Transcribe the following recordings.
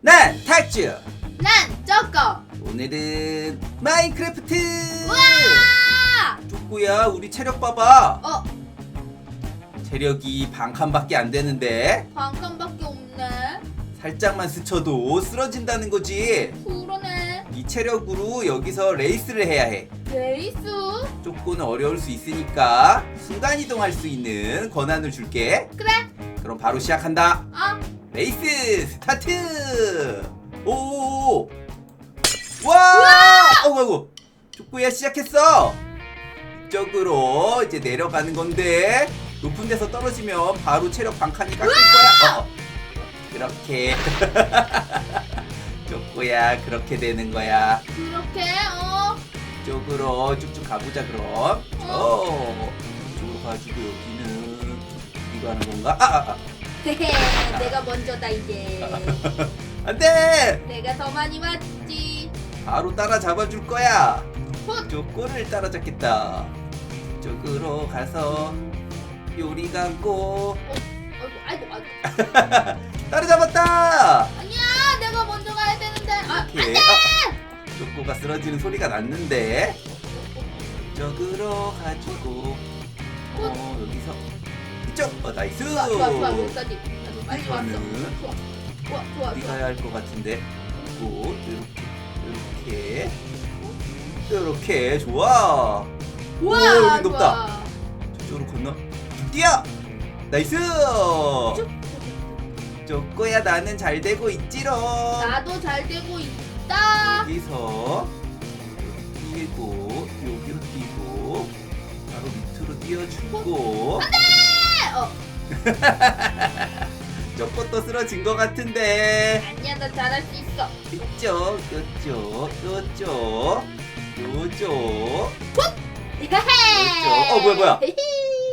난 탁주 난 저거. 오늘은 마인크래프트 와! 쭈꾸야 우리 체력 봐봐 어, 체력이 반 칸밖에 안 되는데 반칸밖에 없네. 살짝만 스쳐도 쓰러진다는 거지 그러네. 이 체력으로 여기서 레이스를 해야 해 레이스? 조금은 어려울 수 있으니까 순간이동할 수 있는 권한을 줄게 그래. 그럼 바로 시작한다 아, 레이스 스타트! 오! 와! 어구 어구. 축구야 시작했어. 이쪽으로 이제 내려가는 건데 높은 데서 떨어지면 바로 체력 반칸이 깎일 거야. 어, 어. 그렇게. 축구야 그렇게 되는 거야. 그렇게 어. 이쪽으로 쭉쭉 가보자 그럼. 어. 이쪽으로 가지고 여기는 이거 하는 건가? 아, 아, 아. 내가 먼저다 이제. 안돼. 내가 더 많이 맞지. 바로 따라 잡아줄 거야. 헛. 쪼꼬를 따라잡겠다. 이쪽으로 가서 요리 갖고 아이고, 아이고, 아이고. 따라잡았다. 아니야, 내가 먼저 가야 되는데. 아, 이렇게 아, 쪼꼬가 쓰러지는 소리가 났는데 이쪽으로 가지고 어 여기서 이쪽 어 나이스. 좋아, 좋아, 좋아. 여기까지. 나도 빨리 왔어. 좋아, 좋아, 좋아, 어디 좋아. 가야 할 것 같은데. 고 이렇게 이렇게 이렇게 좋아. 오, 우와, 여기 높다. 좋아. 저쪽으로 건너 뛰어 나이스 쭉. 쪼꼬야 나는 잘 되고 있지롱 나도 잘 되고 있다. 여기서 여기 뛰고 여기로 뛰고 바로 밑으로 뛰어주고 네, 어. 쪼꼬 또 쓰러진 것 같은데 아니야, 나 잘할 수 있어. 이쪽 요쪽 요쪽 요쪽 헤헤. 어, 뭐야, 뭐야.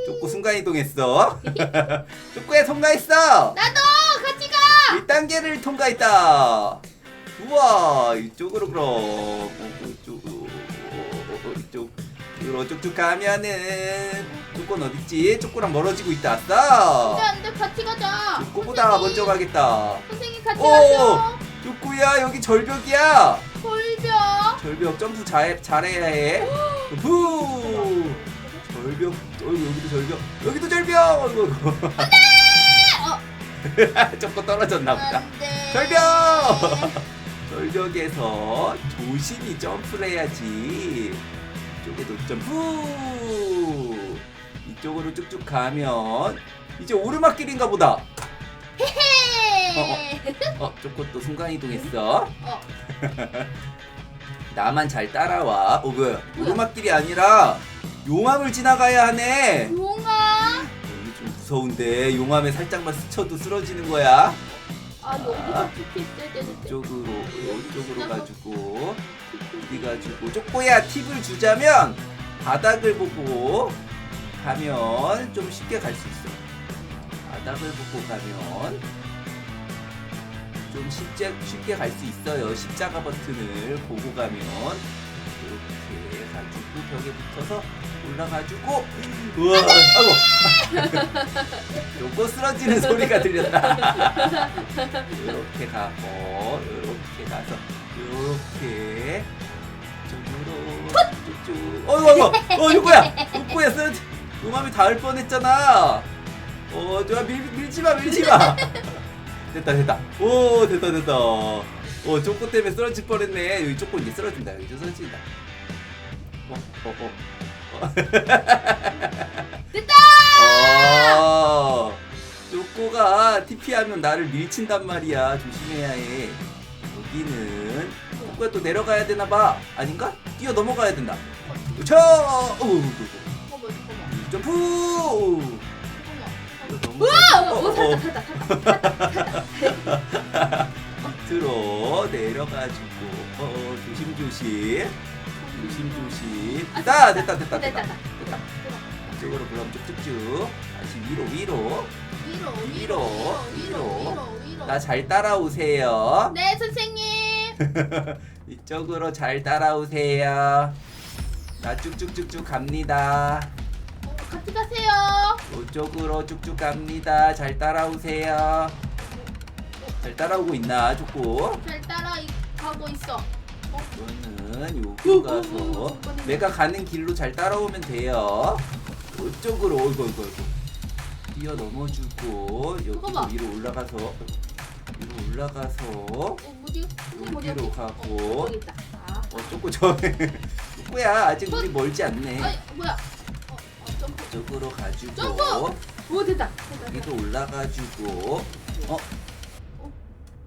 쪼꼬 순간이동했어 쪼꼬야 통과했어 나도 같이 가. 1단계를 통과했다. 우와, 이쪽으로 그럼. 어, 이쪽으로, 어, 이쪽으로 쭉쭉 가면은 쪼꼬는 어딨지? 쪼꼬랑 멀어지고 있다. 안돼 아싸! 안돼 같이 가자. 선생님, 먼저 가겠다. 선생님 같이 오! 가죠. 쪼꼬야, 여기 절벽이야. 돌려. 절벽 점프 잘, 잘해야 해. 후! 절벽, 어이구, 여기도 절벽. 여기도 절벽! 어이구, 어이구. 어. 쪼꼬 떨어졌나 보다. 안돼. 절벽! 절벽에서 조심히 점프를 해야지. 이쪽에도 점프! 이쪽으로 쭉쭉 가면 이제 오르막길인가 보다. 헤헤. 어, 쪼꼬 또 순간 이동했어. 어. 나만 잘 따라와. 어, 뭐야? 오르막길이 아니라 용암을 지나가야 하네. 용아. 여기 좀 무서운데 용암에 살짝만 스쳐도 쓰러지는 거야. 아 여기서 TP 있어야 되는데. 이쪽으로 이쪽으로 가지고 어디 가지고 쪼꼬야 팁을 주자면 바닥을 보고 가면 좀 쉽게 갈 수 있어. 바닥을 보고 가면 좀 쉽게 쉽게 갈 수 있어요. 십자가 버튼을 보고 가면 이렇게 가지고 벽에 붙어서 올라가지고 우와 아이고 요거 쓰러지는 소리가 들렸다. 이렇게 가고 이렇게 가서 이렇게 쪽으로 쭉쭉 어이구 어이구 어 요거야 요거야 쓰러지 용암이 닿을 뻔했잖아 어 좋아 밀, 밀지 마 밀지 마 됐다 됐다 오 됐다 됐다 어 쪼꼬 때문에 쓰러질 뻔했네 여기 쪼꼬 이제 쓰러진다 여기 이제 쓰러진다 어 어 어 어, 됐다. 어, 쪼꼬가 TP하면 나를 밀친단 말이야. 조심해야 해. 여기는 쪼꼬가 또 내려가야 되나 봐. 아닌가? 뛰어 넘어가야 된다. 쳐! 어, 잠깐만 잠깐만. 점프! 어. 넘어가지고, 오, 어, 어. 밑으로 내려가지고 어, 조심조심. 조심조심. 아, 됐다, 됐다, 됐다, 됐다, 됐다. 이쪽으로 그럼 쭉쭉쭉. 다시 위로 위로. 위로 위로 위로. 나 잘 따라오세요. 네 선생님. 이쪽으로 잘 따라오세요. 나 쭉쭉쭉쭉 갑니다. 어, 같이 가세요. 이쪽으로 쭉쭉 갑니다. 잘 따라오세요. 잘 따라오고 있나 조금 잘 따라 가고 있어. 어? 이거는 오, 여기 가서 오, 내가 가는 길로 잘 따라오면 돼요 이쪽으로 어이구 어이구 어이구 뛰어 넘어주고. 여기로 위로 올라가서 위로 올라가서 어 뭐지? 선생님 여기로 어디? 가고. 어, 여기 있다. 아. 어 쪼꼬 저 쪼꼬야 아직 우리 멀지 않네 아니 뭐야? 어, 어. 이쪽으로 가지고 점프! 오 됐다. 됐다. 여기도 올라가지고 어?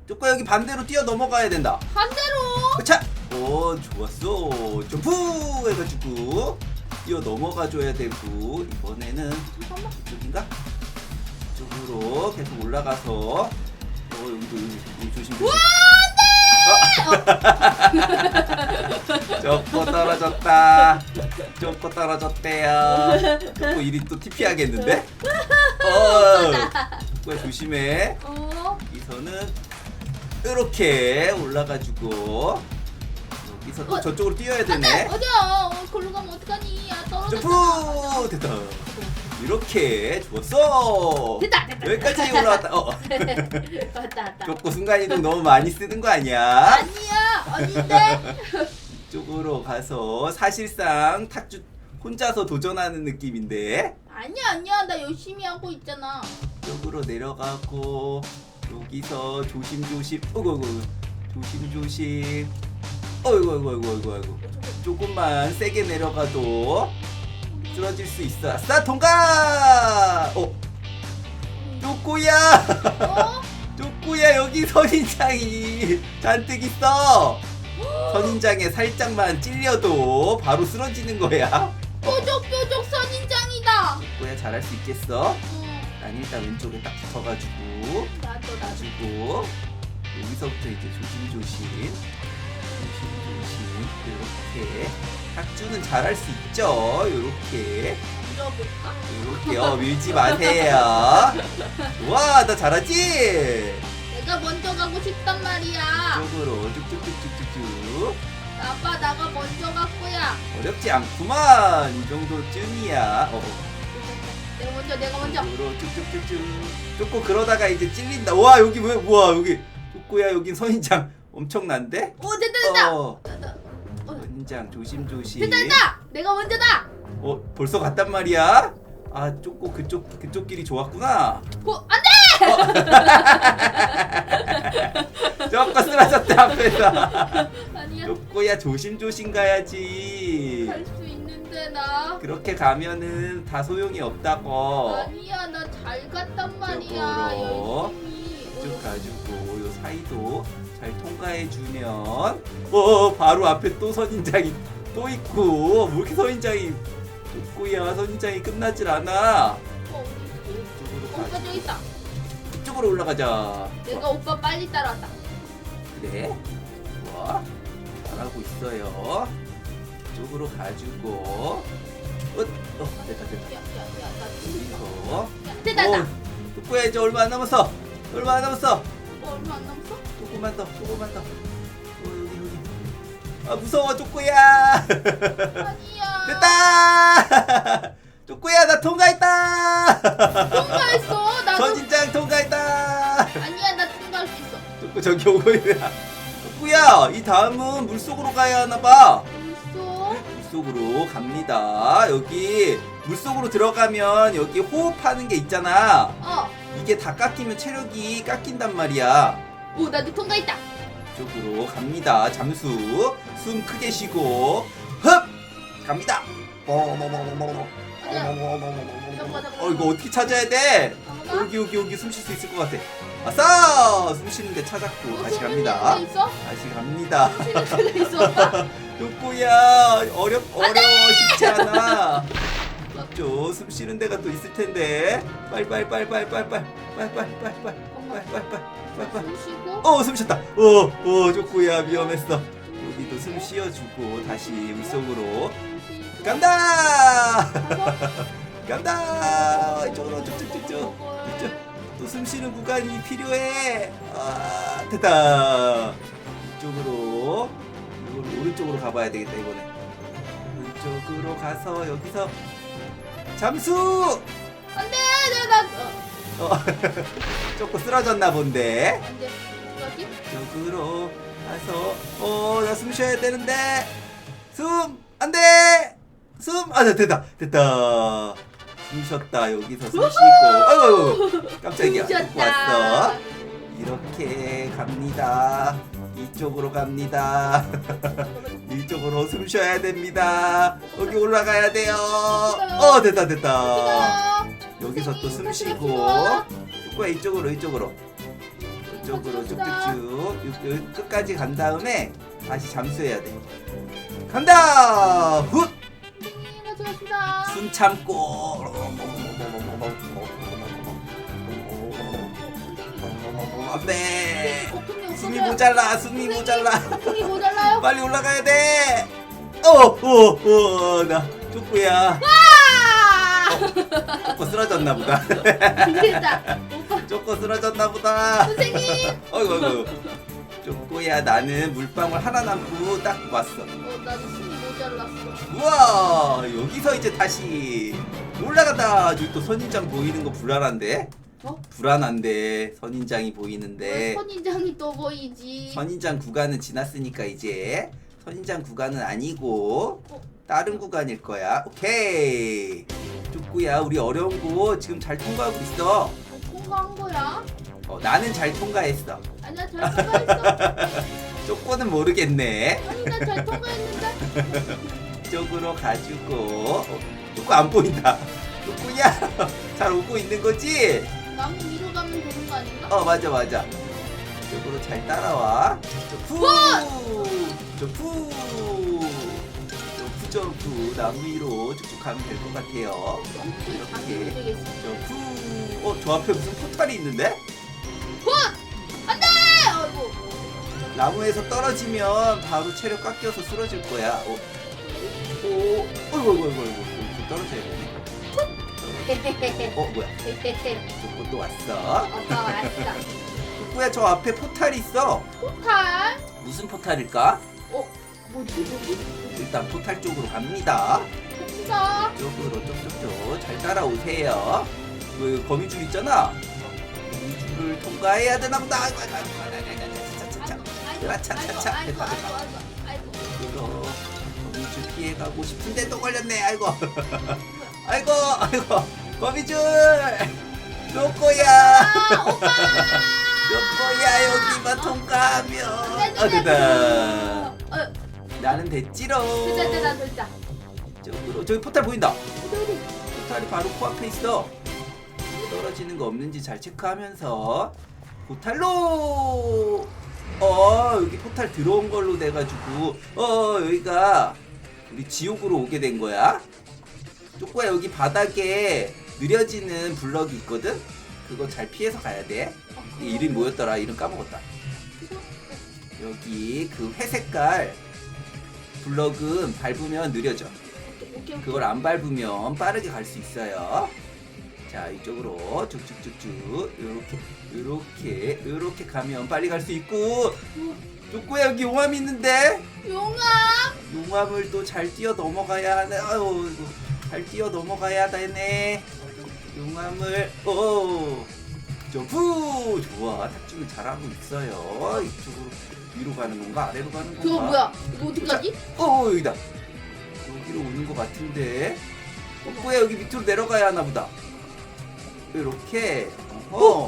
쪼꼬 여기 반대로 뛰어 넘어가야 된다 반대로. 자! 오 좋았어 점프 해가지고 뛰어 넘어가줘야 되고 이번에는 잠깐만. 이쪽인가? 이쪽으로 계속 올라가서 어 여기도 여기, 여기 조심 조심 어. 쪼꼬 떨어졌다 쪼꼬 떨어졌대요 쪼꼬 이리 또 TP 하겠는데? 어 쪼꼬야 조심해 어. 여기서는 이렇게 올라가지고 여기서 또 어. 저쪽으로 뛰어야 안돼 되네 어디야? 어, 걸로 가면 어떡하니? 야 떨어졌다. 점프 됐다 이렇게 좋았어 됐다 됐다. 여기까지 올라왔다 어 왔다 왔다. 쪼꼬 순간이동 너무 많이 쓰는 거 아니야? 아니야 아닌데. 쪽으로 가서 사실상 탁주 혼자서 도전하는 느낌인데 아니야 아니야 나 열심히 하고 있잖아. 쪽으로 내려가고 여기서 조심조심 어이구 조심조심 어이구 어이구 어이구 어이구 어이구 조금만 세게 내려가도 쓰러질 수 있어 아싸 통과 어 쪼꼬야 어? 쪼꼬야 여기 선인장이 잔뜩 있어 선인장에 살짝만 찔려도 바로 쓰러지는 거야 뾰족뾰족 선인장이다. 쪼꼬야 잘할 수 있겠어? 응. 난 일단 왼쪽에 딱 붙어가지고 나도 나도. 가지고 여기서부터 이제 조심조심 조심조심 이렇게 탁주는 잘할 수 있죠. 이렇게. 밀어볼까? 이렇게. 어 밀지 마세요. 와 나 잘하지? 내가 먼저 가고 싶단 말이야. 이쪽으로 쭉쭉쭉쭉쭉쭉 아빠 나가 먼저 갈 거야. 어렵지 않구만. 이 정도쯤이야. 어, 내가 먼저 내가 먼저. 쭉쭉쭉쭉. 쪼꼬 그러다가 이제 찔린다. 와 여기 왜 우와 여기. 쪼꼬야 여긴 선인장. 엄청난데? 오 됐다 됐다. 어 선인장 조심조심 됐다 됐다. 내가 먼저다. 어 벌써 갔단 말이야 아 쪼꼬 그쪽 그쪽 길이 좋았구나 어 안 돼. 쪼꼬 쓰러졌다 앞에서 아니야. 쪼꼬야 조심조심 가야지 갈 수 있는데 나. 그렇게 가면은 다 소용이 없다고 아니야 나 잘 갔단 말이야. 이쪽으로 열심히. 쭉 가지고 요 사이도 잘 통과해 주면 어 바로 앞에 또 선인장이 또 있고 뭐 이렇게 선인장이 쪼꼬야 선인장이 끝나질 않아 어? 이쪽으로 오빠 가 저기 있다. 이쪽으로 올라가자 내가 오빠 빨리 따라왔다. 그래 좋아 잘하고 있어요 이쪽으로 가지고 어, 어 됐다 됐다 야 야 야 나 여기서 됐다 됐다. 어, 쪼꼬야 이제 얼마 안 남았어 얼마 안 남았어 어, 얼마 안 남았어? 조금만 더 조금만 더 어, 여기 여기 아 무서워 쪼꼬야 아니야. 됐다 쪼꼬야 나 통과했다 통과했어. 나도. 선진장 통과했다 아니야 나 통과할 수 있어. 쪼꼬 저기 오고 있다 쪼꼬야 이 다음은 물속으로 가야 하나봐? 물속으로 갑니다 여기 물속으로 들어가면 여기 호흡하는 게 있잖아 어. 이게 다 깎이면 체력이 깎인단 말이야 오 나도 통과했다. 이쪽으로 갑니다. 잠수. 숨 크게 쉬고 흡 갑니다. 어 이거 어떻게 찾아야 돼? 잠깐만. 여기 여기 여기 숨 쉴 수 있을 것 같아. 아싸! 숨 쉬는데 찾았고 어, 다시 손 갑니다. 있는 데 있어? 다시 갑니다. 손 있는 데 있어. 요꼬야 어렵 어려워 쉽지 않아. 이쪽 숨 쉬는 데가 또 있을 텐데. 빨리 빨리 빨리 빨리 빨리. 숨 쉬고. 어, 숨 쉬었다. 어, 어, 쪼꼬야 위험했어. 여기도 숨 쉬어주고 다시 물속으로 쉬고. 간다. 간다. 이쪽으로 쭉쭉쭉쭉. 이쪽 또숨 쉬는 구간이 필요해. 아, 됐다. 이쪽으로 이걸 오른쪽으로 가봐야 되겠다 이번에. 오른쪽으로 가서 여기서 잠수. 안돼. 어, 어, 쪼꼬 쓰러졌나 본데. 이쪽으로 가서 어 나 숨 쉬어야 되는데. 숨 안 돼! 숨 아 됐다 됐다. 숨 쉬었다 여기서 숨 쉬고. 아이고 깜짝이야. 왔어. 이렇게 갑니다. 이쪽으로 갑니다. 이쪽으로 숨 쉬어야 됩니다. 여기 올라가야 돼요. 어 됐다 됐다 여기서 또 숨 쉬고 뚜꾸야 이쪽으로 이쪽으로 이쪽으로. 쭉쭉쭉 요- 요 끝까지 간 다음에 다시 잠수해야 돼 간다 훗! 숨 참고 안돼 숨이. 모자라 숨이 모자라 거품이 모자라요? 빨리 올라가야 돼 어어어나 아! 쪼꾸 쓰러졌나 보다. 오빠 쪼꾸 쓰러졌나 보다 선생님. 어이구 어이구 쪼꼬야 나는 물방울 하나 남고 딱 왔어 어, 나도 숨이 모자랐어. 우와 여기서 이제 다시 올라간다 저기 또 선인장 보이는 거 불안한데 어? 불안한데 선인장이 왜 보이는데 선인장이 또 보이지? 선인장 구간은 지났으니까 이제 선인장 구간은 아니고 어? 다른 구간일 거야 오케이 쪼꼬야 우리 어려운 거 지금 잘 통과하고 있어 통과한 거야? 어, 나는 잘 통과했어 아니야 잘 통과했어. 쪼꼬는 모르겠네 아니 나잘 통과했는데. 이쪽으로 가지고 어, 쪼꼬 안 보인다 쪼꼬야 잘 오고 있는 거지? 나무 위로 가면 되는 거 아닌가? 어 맞아 맞아 이쪽으로 잘 따라와 푸! 푸 점프 나무 위로 쭉쭉 가면 될 것 같아요 안 이렇게 되겠어. 저 푸! 어? 저 앞에 무슨 포탈이 있는데? 안돼! 나무에서 떨어지면 바로 체력 깎여서 쓰러질 거야 어? 오, 어이구 어이구 어이구 어이구 떨어져야 되네 어 뭐야 또 왔어 아빠 왔다. 뭐야 저 앞에 포탈이 있어 포탈? 무슨 포탈일까? 어? 뭐지 뭐지? 일단 포탈 쪽으로 갑니다 갑시다. 쪽으로 쪽쪽쪽 잘 따라오세요 그 거미줄 있잖아 거미줄을 통과해야 되나 보다 아이고 아이고 아이고 아이고 아이고 차차차 아이고, 차, 차, 아이고, 차. 아이고, 아이고, 거미줄 피해가고 싶은데 또 걸렸네 아이고 아이고 아이고 거미줄 아, 오빠! 요거야 여기만 통과하면 아 어, 나는 됐지롱 됐다, 됐다, 됐다. 쪽으로. 저기 포탈 보인다. 어디, 어디? 포탈이 바로 코앞에 있어. 떨어지는 거 없는지 잘 체크하면서 포탈로! 어 여기 포탈 들어온 걸로 돼가지고. 어 여기가 우리 지옥으로 오게 된 거야. 쪼꼬야 여기 바닥에 느려지는 블럭이 있거든? 그거 잘 피해서 가야 돼. 어, 이 이름 뭐였더라? 이름 까먹었다. 여기 그 회색깔 블럭은 밟으면 느려져. 그걸 안 밟으면 빠르게 갈 수 있어요. 자 이쪽으로 쭉쭉쭉쭉 이렇게 이렇게 이렇게 가면 빨리 갈 수 있고 쪼꼬야 여기 용암 있는데 용암! 용암을 또 잘 뛰어 넘어가야 하네. 아유 이거 잘 뛰어 넘어가야 되네. 용암을 오 점프 좋아 탁주는 잘하고 있어요. 이쪽으로 위로 가는 건가 아래로 가는 건가? 저거 뭐야? 이거 어디 가지? 어 여기다 여기로 오는 것 같은데 어, 뭐야 여기 밑으로 내려가야 하나 보다 이렇게 어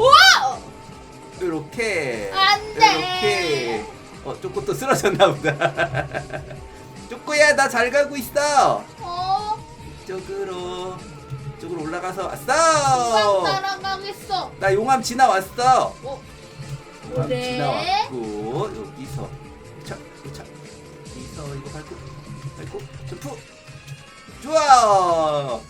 이렇게 안 돼. 이렇게 어 쪼꼬 또 쓰러졌나 보다 쪼꼬야 나 잘 가고 있어 어? 이쪽으로 이쪽으로 올라가서 왔어 따라가겠어. 나 용암 지나왔어 어? 용암 그래? 지나왔고 여기서. 자, 자, 여기서 이거 밟고 밟고 점프. 좋아!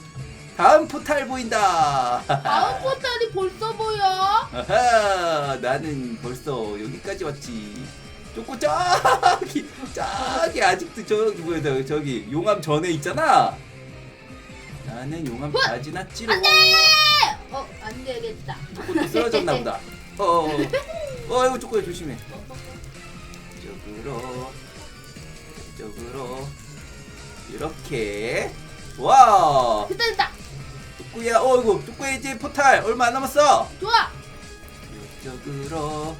다음 포탈 보인다. 다음 포탈이 벌써 보여? 아하 나는 벌써 여기까지 왔지. 쪼꼬 저기 저기 아직도 저기 뭐야 저기, 저기 용암 전에 있잖아. 나는 용암 다 지났지롱. 안 돼! 어, 안 되겠다. 쓰러졌나 보다. 어 어 어 이거 쪼꼬야 조심해. 이쪽으로 이쪽으로. 이렇게. 와 됐다, 됐다. 쪼꼬야 어이구 쪼꼬야 이제 포탈 얼마 안 남았어? 좋아. 이쪽으로.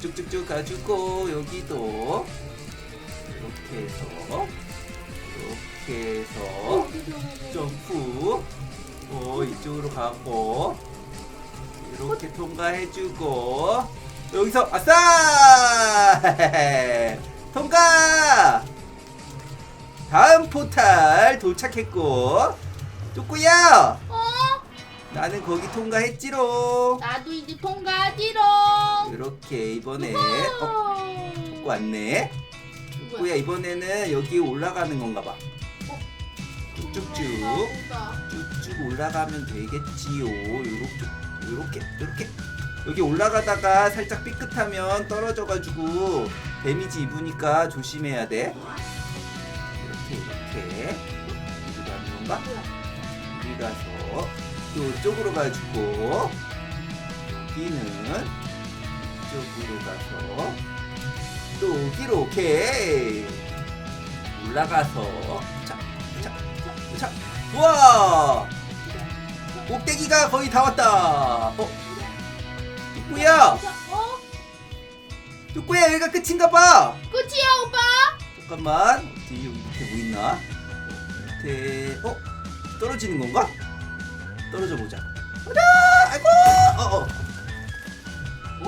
쭉쭉쭉쭉 가지고 여기도. 이렇게 해서 이렇게 해서. 점프. 어 이쪽으로 가고. 이렇게 통과해주고 여기서 아싸! 통과! 다음 포탈 도착했고 쪼꾸야! 어? 나는 거기 통과했지롱. 나도 이제 통과하지롱. 이렇게 이번에 어 쪼꾸 왔네. 쪼꾸야 이번에는 여기 올라가는 건가 봐. 쭉쭉쭉. 쭉쭉 올라가면 되겠지요. 요렇게 요렇게 요렇게 여기 올라가다가 살짝 삐끗하면 떨어져가지고 데미지 입으니까 조심해야 돼. 이렇게 이렇게 이리 가는 건가? 이리 가서 또 쪽으로 가지고 여기는 이쪽으로 가서 또 이렇게 올라가서 자, 자, 자, 우와! 꼭대기가 거의 다 왔다. 어? 뚜꾸야! 어? 뚜꾸야, 여기가 끝인가 봐! 끝이야 오빠? 잠깐만. 어디, 여기 밑에 뭐 있나? 밑에, 어? 떨어지는 건가? 떨어져 보자. 가자! 아이고! 어, 어.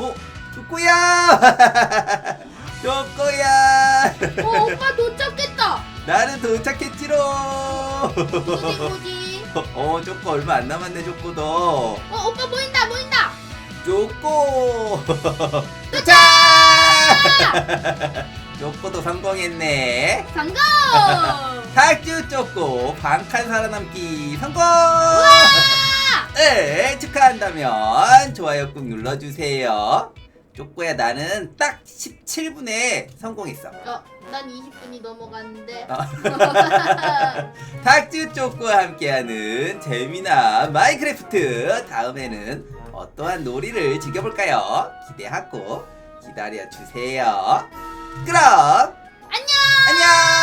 어? 뚜꾸야! 뚜꾸야! 어 오빠 도착했다. 나는 도착했지롱! 된 거지? 어, 쪼꼬 얼마 안 남았네, 쪼꼬도. 어 오빠 보인다 보인다. 쪼꼬! 도착! 쪼꼬도 성공했네. 성공. 탁주 쪼꼬 반칸 살아남기 성공! 네, 축하한다면 좋아요 꾹 눌러주세요. 쪼꼬야, 나는 딱 17분에 성공했어. 어, 난 20분이 넘어갔는데. 아. 탁주 쪼꼬와 함께하는 재미난 마이크래프트 다음에는 어떠한 놀이를 즐겨볼까요? 기대하고 기다려주세요. 그럼 안녕! 안녕!